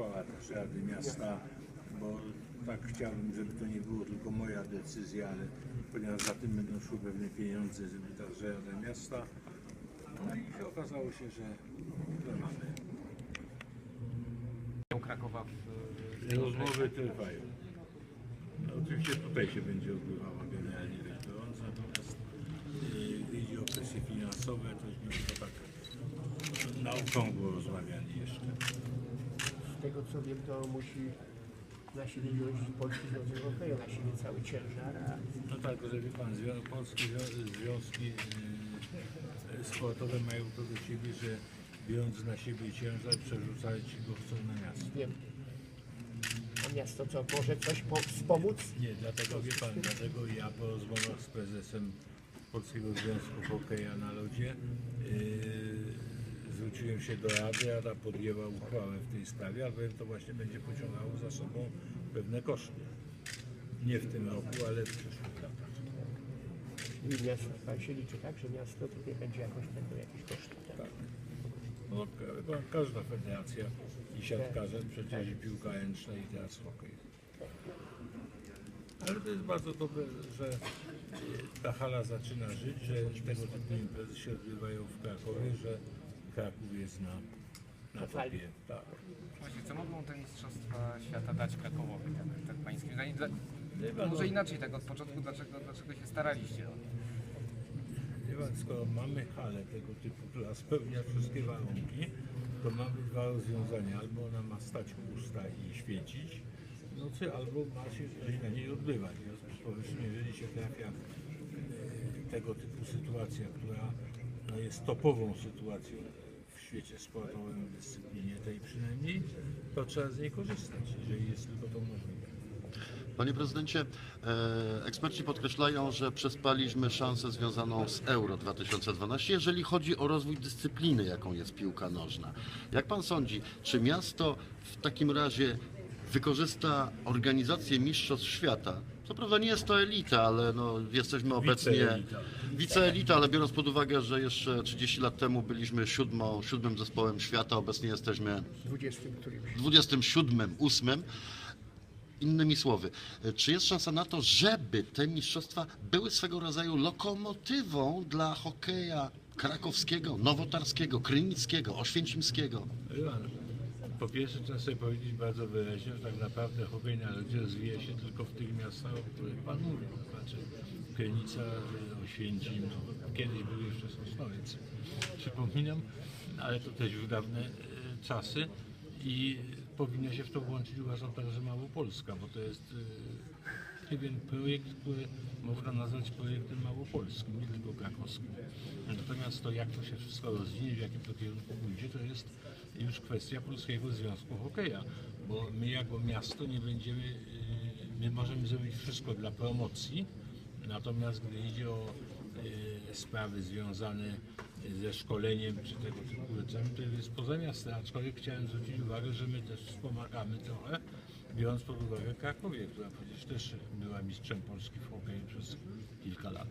uchwała też Rady Miasta, bo tak chciałbym, żeby to nie było tylko moja decyzja, ale ponieważ za tym będą szły pewne pieniądze, żeby także Rada Miasta. No i się okazało się, że to mamy. Krakowa w Rozmowy trwają. No, oczywiście tutaj się będzie odbywała generalnie rzecz biorąc, natomiast jeśli o kwestie finansowe, to już to tak na okrągło rozmawiali jeszcze. Tego co wiem, to musi na siebie wziąć Polski Związek Hokeja, na siebie cały ciężar, a No tak, że wie pan, zwią- polskie zwią- związki yy, sportowe mają to do siebie, że biorąc na siebie ciężar, przerzucać go chcą na miasto. wiem. A miasto co, może coś po, wspomóc? Nie, dlatego wie pan, dlatego ja po rozmowach z prezesem Polskiego Związku Hokeja na Lodzie yy, zwróciłem się do Rady, Rada podjęła uchwałę w tej sprawie, albowiem to właśnie będzie pociągało za sobą pewne koszty. Nie w tym roku, ale w przyszłych latach. I miasto, pan się liczy tak, że miasto tutaj będzie jakoś będą jakieś koszty. Tak? Tak. No, ka- ka- każda federacja i siatkarze, przecież i piłka ręczna i teraz hokej. Ale to jest bardzo dobre, że ta hala zaczyna żyć, że tego typu imprezy się odbywają w Krakowie, że Kraków jest na, na topie. Tak. Właśnie, co mogą te Mistrzostwa Świata dać Krakowowi, tak, tak pańskim zdaniem? Dla, może no, inaczej tak od początku, dlaczego, dlaczego się staraliście? wie pan, skoro mamy halę tego typu, która spełnia wszystkie warunki, to mamy dwa rozwiązania. Albo ona ma stać pusta i świecić w nocy, albo ma się coś na niej odbywać. W związku z powyższym, jeżeli się trafia e, tego typu sytuacja, która no, jest topową sytuacją świecie sportowym, dyscyplinie tej przynajmniej, to trzeba z niej korzystać, jeżeli jest tylko to możliwe. Panie prezydencie, e, eksperci podkreślają, że przespaliśmy szansę związaną z Euro 2012, jeżeli chodzi o rozwój dyscypliny, jaką jest piłka nożna. Jak pan sądzi, czy miasto w takim razie wykorzysta organizację Mistrzostw Świata? Co prawda nie jest to elita, ale no, jesteśmy obecnie Wiceelita. wiceelita, ale biorąc pod uwagę, że jeszcze 30 lat temu byliśmy siódmą, siódmym zespołem świata, obecnie jesteśmy 20 którymś. 27, 8. Innymi słowy, czy jest szansa na to, żeby te mistrzostwa były swego rodzaju lokomotywą dla hokeja krakowskiego, nowotarskiego, krynickiego, oświęcimskiego? Po pierwsze trzeba sobie powiedzieć bardzo wyraźnie, że tak naprawdę hokej na lodzie rozwija się tylko w tych miastach, o których Pan mówił. To znaczy Krynica, Oświęcim, no, kiedyś były jeszcze Sosnowiec, przypominam, ale to też już dawne e, czasy i powinna się w to włączyć uważam także Małopolska, bo to jest e, pewien projekt, który można nazwać projektem małopolskim, nie tylko krakowskim. Natomiast to, jak to się wszystko rozwinie, w jakim to kierunku pójdzie, to jest już kwestia Polskiego Związku Hokeja, bo my jako miasto nie będziemy, yy, my możemy zrobić wszystko dla promocji, natomiast gdy idzie o yy, sprawy związane ze szkoleniem czy tego typu rzeczami, to jest poza miastem, aczkolwiek chciałem zwrócić uwagę, że my też wspomagamy trochę, biorąc pod uwagę Krakowie, która przecież też była mistrzem Polski w hokeju przez kilka lat.